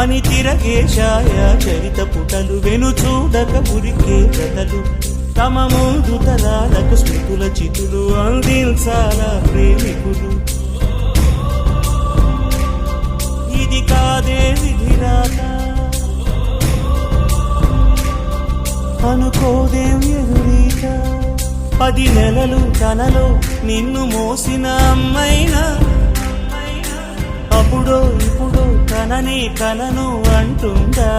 అని తిరగే చరిత పుటలు వెను చూడక ఉరికే కథలు. తమ ముందు తరాలకు స్మృతుల చితులు అందించాలా ప్రేమికులు. ఇది కాదే విధిరాత అనుకోదేం ఎదురీత పది నెలలు తనలో నిన్ను మోసిన అమ్మైనా. అప్పుడో ఇప్పుడు కలను అంటుందా?